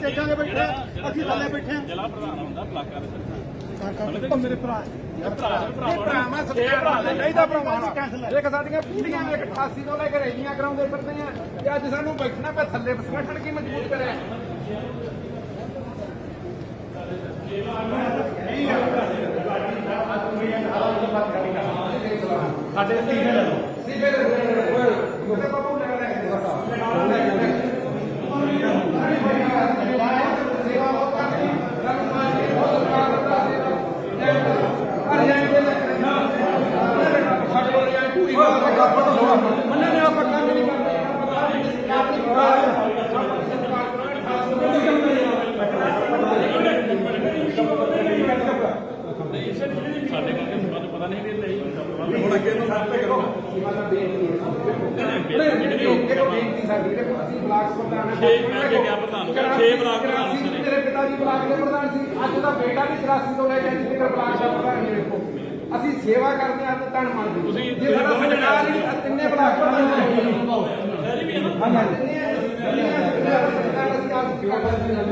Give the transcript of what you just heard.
ਸਟੇਜਾਂ ਦੇ ਬੈਠੇ ਅਸੀਂ ਥੱਲੇ ਬੈਠੇ ਜ਼ਿਲ੍ਹਾ ਪ੍ਰਧਾਨ ਹੁੰਦਾ ਬਲਾਕਾਂ ਦੇ ਉਹ ਮੇਰੇ ਭਰਾ ਭਰਾਵਾਂ ਸਤਿਕਾਰ ਨਾਲ ਚਾਹੀਦਾ ਭਰਾਵਾਂ ਇੱਕ ਸਾਡੀਆਂ ਪੀੜੀਆਂ ਨੇ 88 ਤੋਂ ਲੈ ਕੇ ਰੈਲੀਆਂ ਕਰਾਉਂਦੇ ਫਿਰਦੇ ਆ ਤੇ ਅੱਜ ਸਾਨੂੰ ਬੈਠਣਾ ਪਿਆ ਥੱਲੇ ਸੰਗਠਨ ਕੀ ਮਜ਼ਬੂਤ ਕਰਿਆ? ਸਾਡੇ ਲੈ ਲਓ ਉਹਦੇ ਬਾਬੂ ਲੈ ਲੈ ਸੇਵਾ ਬਹੁਤ ਕਰਦੀ ਰੰਗ ਮਾਰ ਕੇ ਬਹੁਤ ਸਤਿਕਾਰ ਕਰਦਾ ਸੇਵਾ ਹਰ ਜਾਣ ਦੇ ਨਾ ਸਾਡੇ ਕੋਲ ਇਹ ਪੂਰੀ ਗੱਲ ਦਾ ਗੱਪ ਤੋਂ ਮੰਨੇ ਨੇ ਆਪਾਂ ਕੰਮ ਨਹੀਂ ਸਾਡੇ ਕਰਕੇ ਤੁਹਾਨੂੰ ਪਤਾ ਨਹੀਂ ਵੀ ਲਈ ਹੁਣ ਅੱਗੇ ਤੋਂ ਸਭ ਤੇ ਕਰੋ ਬੇਨਤੀ ਸਾਡੀ ਦੇਖੋ ਅਸੀਂ ਬਲਾਕ ਪ੍ਰਧਾਨ ਹਾਂ ਛੇ ਮੈਂ ਅੱਗੇ ਕਿਹਾ ਪ੍ਰਧਾਨ ਨੂੰ ਛੇ ਬਲਾਕ ਪ੍ਰਧਾਨ ਸੀ ਨੇ। ਮੇਰੇ ਪਿਤਾ ਜੀ ਬਲਾਕ ਦੇ ਪ੍ਰਧਾਨ ਸੀ ਅੱਜ ਦਾ ਬੇਟਾ ਵੀ 84 ਤੋਂ ਲੈ ਕੇ ਅੱਜ ਤੱਕ ਬਲਾਕ ਦਾ ਪ੍ਰਧਾਨ ਹੈ ਦੇਖੋ ਅਸੀਂ ਸੇਵਾ ਕਰਦੇ ਹਾਂ ਤਾਂ ਧੰਨ ਮੰਨਦੇ ਤੁਸੀਂ- ਜੇ ਸਾਡਾ ਸਰਕਾਰ ਹੀ ਤਿੰਨੇ ਬਲਾਕ ਪ੍ਰਧਾਨ ਨੇ ਹਾਂਜੀ ਤਿੰਨੇ ਤਿੰਨੇ ਸਰਕਾਰ ਅਸੀਂ ਆਪ ਸੇਵਾ ਕਰਦੇ ਹਾਂ